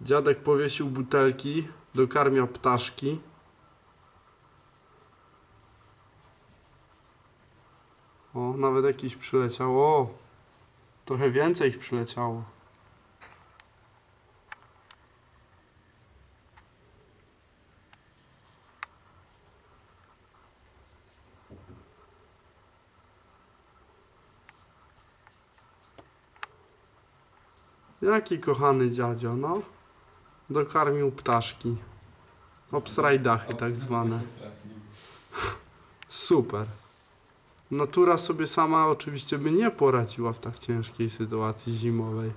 Dziadek powiesił butelki, dokarmia ptaszki. O, nawet jakiś przyleciał. O, trochę więcej ich przyleciało. Jaki kochany dziadzio, no. Dokarmił ptaszki. Obsrajdachy tak zwane. Super. Natura sobie sama oczywiście by nie poradziła w tak ciężkiej sytuacji zimowej.